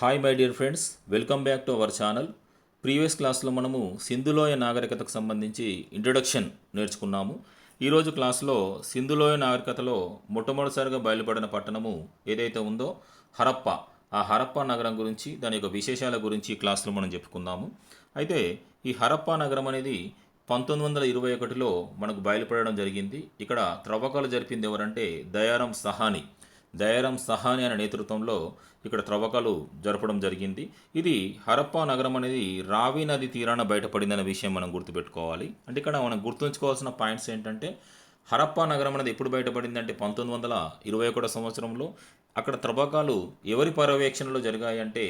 Hi my dear friends welcome back to our channel previous క్లాస్లో మనము సింధులోయ నాగరికతకు సంబంధించి introduction నేర్చుకున్నాము. ఈరోజు క్లాస్లో సింధులోయ నాగరికతలో మొట్టమొదటిసారిగా బయలుపడిన పట్టణము ఏదైతే ఉందో హరప్ప. ఆ హరప్ప నగరం గురించి దాని యొక్క విశేషాల గురించి క్లాస్లో మనం చెప్పుకుందాము. అయితే ఈ హరప్ప నగరం అనేది పంతొమ్మిది వందల ఇరవై ఒకటిలో మనకు బయలుపడడం జరిగింది. ఇక్కడ త్రవ్వకాలు జరిపింది ఎవరంటే దయారం సహాని. దయారాం సహాని అనే నేతృత్వంలో ఇక్కడ త్రవ్వకాలు జరపడం జరిగింది. ఇది హరప్పా నగరం అనేది రావి నది తీరాన బయటపడిందనే విషయం మనం గుర్తుపెట్టుకోవాలి. అంటే ఇక్కడ మనం గుర్తుంచుకోవాల్సిన పాయింట్స్ ఏంటంటే హరప్పా నగరం అనేది ఎప్పుడు బయటపడింది అంటే పంతొమ్మిది వందల ఇరవై ఒకటో సంవత్సరంలో అక్కడ త్రవ్వకాలు ఎవరి పర్యవేక్షణలో జరిగాయి అంటే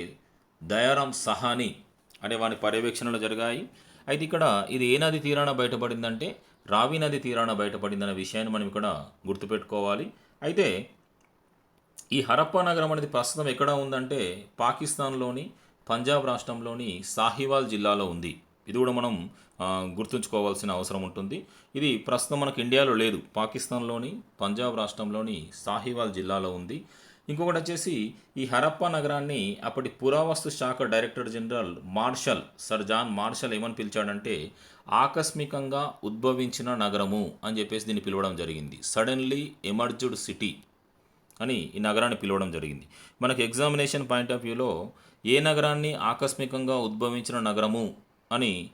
దయారాం సహాని అనే వాని పర్యవేక్షణలో జరిగాయి. అయితే ఇక్కడ ఇది ఏ నది తీరాన బయటపడిందంటే రావి నది తీరాన బయటపడిందనే విషయాన్ని మనం ఇక్కడ గుర్తుపెట్టుకోవాలి. అయితే ఈ హరప్పా నగరం అనేది ప్రస్తుతం ఎక్కడ ఉందంటే పాకిస్తాన్లోని పంజాబ్ రాష్ట్రంలోని సాహివాల్ జిల్లాలో ఉంది. ఇది కూడా మనం గుర్తుంచుకోవాల్సిన అవసరం ఉంటుంది. ఇది ప్రస్తుతం మనకు ఇండియాలో లేదు. పాకిస్తాన్లోని పంజాబ్ రాష్ట్రంలోని సాహివాల్ జిల్లాలో ఉంది. ఇంకొకటి వచ్చేసి ఈ హరప్పా నగరాన్ని అప్పటి పురావస్తు శాఖ director general Marshall sir John Marshall ఏమని పిలిచాడంటే ఆకస్మికంగా ఉద్భవించిన నగరము అని చెప్పేసి దీన్ని పిలవడం జరిగింది. సడన్లీ ఎమర్జ్డ్ సిటీ అని ఈ నగరాన్ని పిలవడం జరిగింది. మనకు ఎగ్జామినేషన్ పాయింట్ ఆఫ్ వ్యూలో ఏ నగరాన్ని ఆకస్మికంగా ఉద్భవించిన నగరము అని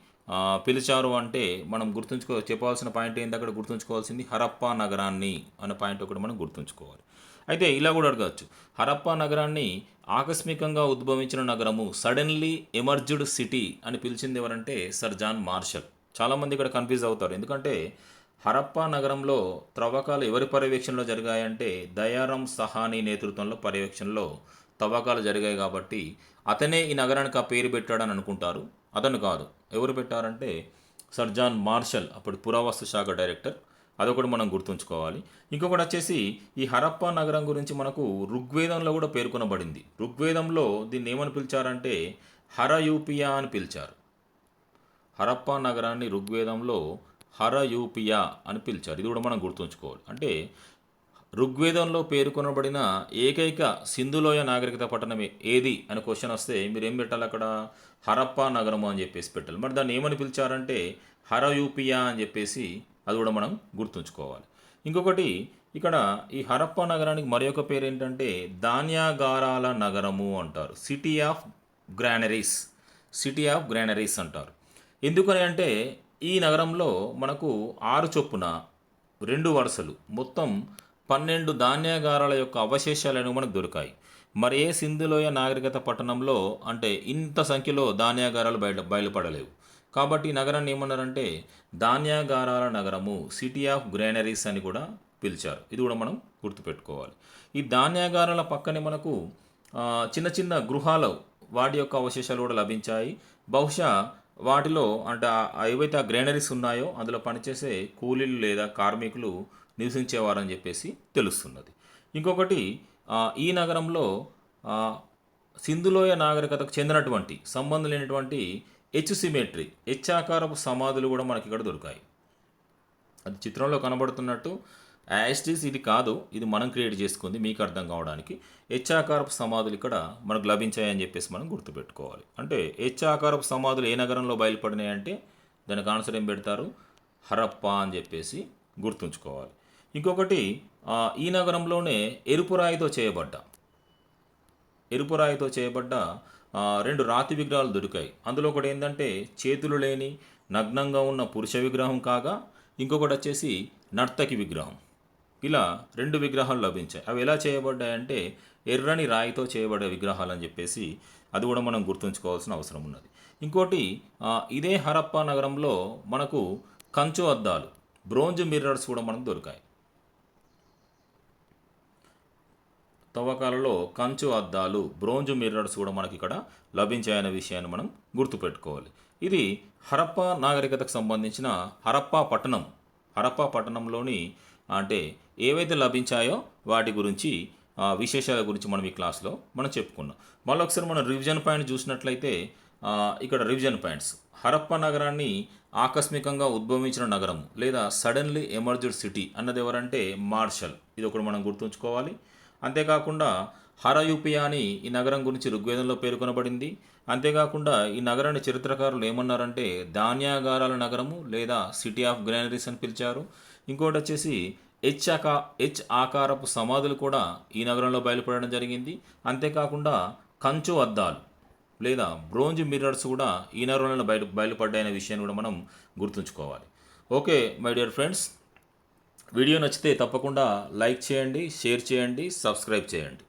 పిలిచారు అంటే మనం గుర్తుంచుకో చెప్పాల్సిన పాయింట్ ఏంటి? అక్కడ గుర్తుంచుకోవాల్సింది హరప్పా నగరాన్ని అనే పాయింట్ ఒకటి మనం గుర్తుంచుకోవాలి. అయితే ఇలా కూడా అడగచ్చు. హరప్పా నగరాన్ని ఆకస్మికంగా ఉద్భవించిన నగరము సడన్లీ ఎమర్జ్డ్ సిటీ అని పిలిచింది ఎవరంటే సర్ జాన్ మార్షల్. చాలామంది ఇక్కడ కన్ఫ్యూజ్ అవుతారు. ఎందుకంటే హరప్పా నగరంలో త్రవ్వకాలు ఎవరి పర్యవేక్షణలో జరిగాయంటే దయారాం సహానీ నేతృత్వంలో పర్యవేక్షణలో తవ్వకాలు జరిగాయి కాబట్టి అతనే ఈ నగరానికి ఆ పేరు పెట్టాడని అనుకుంటారు. అతను కాదు. ఎవరు పెట్టారంటే సర్జాన్ మార్షల్ అప్పుడు పురావస్తు శాఖ డైరెక్టర్. అదొకటి మనం గుర్తుంచుకోవాలి. ఇంకొకటి వచ్చేసి ఈ హరప్పా నగరం గురించి మనకు ఋగ్వేదంలో కూడా పేర్కొనబడింది. ఋగ్వేదంలో దీన్ని ఏమని పిలిచారంటే హరయూపియా అని పిలిచారు. హరప్పా నగరాన్ని ఋగ్వేదంలో హరయూపియా అని పిలిచారు ఇది కూడా మనం గుర్తుంచుకోవాలి. అంటే ఋగ్వేదంలో పేర్కొనబడిన ఏకైక సింధులోయ నాగరికత పట్టణం ఏది అని క్వశ్చన్ వస్తే మీరు ఏం పెట్టాలి అక్కడ? హరప్పా నగరము అని చెప్పేసి పెట్టాలి. మరి దాన్ని ఏమని పిలిచారంటే హరయూపియా అని చెప్పేసి అది కూడా మనం గుర్తుంచుకోవాలి. ఇంకొకటి ఇక్కడ ఈ హరప్ప నగరానికి మరి ఒక పేరు ఏంటంటే ధాన్యాగారాల నగరము అంటారు. City of granaries city of granaries అంటారు. ఎందుకని అంటే ఈ నగరంలో మనకు ఆరు చొప్పున రెండు వరుసలు. మొత్తం పన్నెండు ధాన్యాగారాల యొక్క అవశేషాలను మనకు దొరికాయి. మరి ఏ సింధులోయ నాగరికత పట్టణంలో అంటే ఇంత సంఖ్యలో ధాన్యాగారాలు బయట బయలుపడలేవు. కాబట్టి ఈ నగరాన్ని ఏమన్నారంటే ధాన్యాగారాల నగరము సిటీ ఆఫ్ గ్రానరీస్ అని కూడా పిలిచారు. ఇది కూడా మనం గుర్తుపెట్టుకోవాలి. ఈ ధాన్యాగారాల పక్కనే మనకు చిన్న చిన్న గృహాలు వాటి యొక్క అవశేషాలు కూడా లభించాయి. బహుశా వాటిలో అంటే ఏవైతే ఆ గ్రైనరీస్ ఉన్నాయో అందులో పనిచేసే కూలీలు లేదా కార్మికులు నివసించేవారని చెప్పేసి తెలుస్తున్నది. ఇంకొకటి ఈ నగరంలో సింధులోయ నాగరికతకు చెందినటువంటి సంబంధం లేనటువంటి హెచ్ సిమెట్రీ హెచ్ ఆకారపు సమాధులు కూడా మనకి ఇక్కడ దొరికాయి. అది చిత్రంలో కనబడుతున్నట్టు యాస్టిస్ ఇది కాదు ఇది మనం క్రియేట్ చేసుకుంది మీకు అర్థం కావడానికి. హెచ్ ఆకారపు సమాధులు ఇక్కడ మనకు లభించాయని చెప్పేసి మనం గుర్తుపెట్టుకోవాలి. అంటే హెచ్ ఆకారపు సమాధులు ఏ నగరంలో బయలుపడినాయంటే దానికి ఆన్సర్ ఏం పెడతారు? హరప్ప అని చెప్పేసి గుర్తుంచుకోవాలి. ఇంకొకటి ఈ నగరంలోనే ఎరుపు రాయితో చేయబడ్డ. ఎరుపు రాయితో చేయబడ్డ రెండు రాతి విగ్రహాలు దొరికాయి. అందులో ఒకటి ఏంటంటే చేతులు లేని నగ్నంగా ఉన్న పురుష విగ్రహం కాగా ఇంకొకటి వచ్చేసి నర్తకి విగ్రహం. ఇలా రెండు విగ్రహాలు లభించాయి. అవి ఎలా చేయబడ్డాయంటే ఎర్రని రాయితో చేయబడే విగ్రహాలు అని చెప్పేసి అది కూడా మనం గుర్తుంచుకోవాల్సిన అవసరం ఉన్నది. ఇంకోటి ఇదే హరప్పా నగరంలో మనకు కంచు అద్దాలు బ్రోంజ్ మిర్రర్స్ కూడా మనకు దొరికాయి. తవ్వకాలలో కంచు అద్దాలు బ్రోంజ్ మిర్రర్స్ కూడా మనకి ఇక్కడ లభించాయనే విషయాన్ని మనం గుర్తుపెట్టుకోవాలి. ఇది హరప్పా నాగరికతకు సంబంధించిన హరప్పా పట్టణం. హరప్పా పట్టణంలోని అంటే ఏవైతే లభించాయో వాటి గురించి విశేషాల గురించి మనం ఈ క్లాస్లో మనం చెప్పుకున్నాం. మళ్ళీ ఒకసారి మనం రివిజన్ పాయింట్ చూసినట్లయితే ఇక్కడ రివిజన్ పాయింట్స్. హరప్ప నగరాన్ని ఆకస్మికంగా ఉద్భవించిన నగరం లేదా సడన్లీ ఎమర్జెడ్ సిటీ అన్నది ఎవరంటే మార్షల్. ఇది ఒకటి మనం గుర్తుంచుకోవాలి. అంతేకాకుండా హరయూపియా అని ఈ నగరం గురించి ఋగ్వేదంలో పేర్కొనబడింది. అంతేకాకుండా ఈ నగరాన్ని చరిత్రకారులు ఏమన్నారంటే ధాన్యాగారాల నగరము లేదా సిటీ ఆఫ్ గ్రానరీస్ అని పిలిచారు. ఇంకోటి వచ్చేసి హెచ్ ఆకా హెచ్ ఆకారపు సమాధులు కూడా ఈ నగరంలో బయలుపడడం జరిగింది. అంతేకాకుండా కంచు అద్దాలు లేదా బ్రోంజ్ మిర్రర్స్ కూడా ఈ నగరంలో బయలు బయలుపడ్డాయనే విషయాన్ని కూడా మనం గుర్తుంచుకోవాలి. Okay my dear friends video నచ్చితే తప్పకుండా లైక్ చేయండి షేర్ చేయండి సబ్స్క్రైబ్ చేయండి.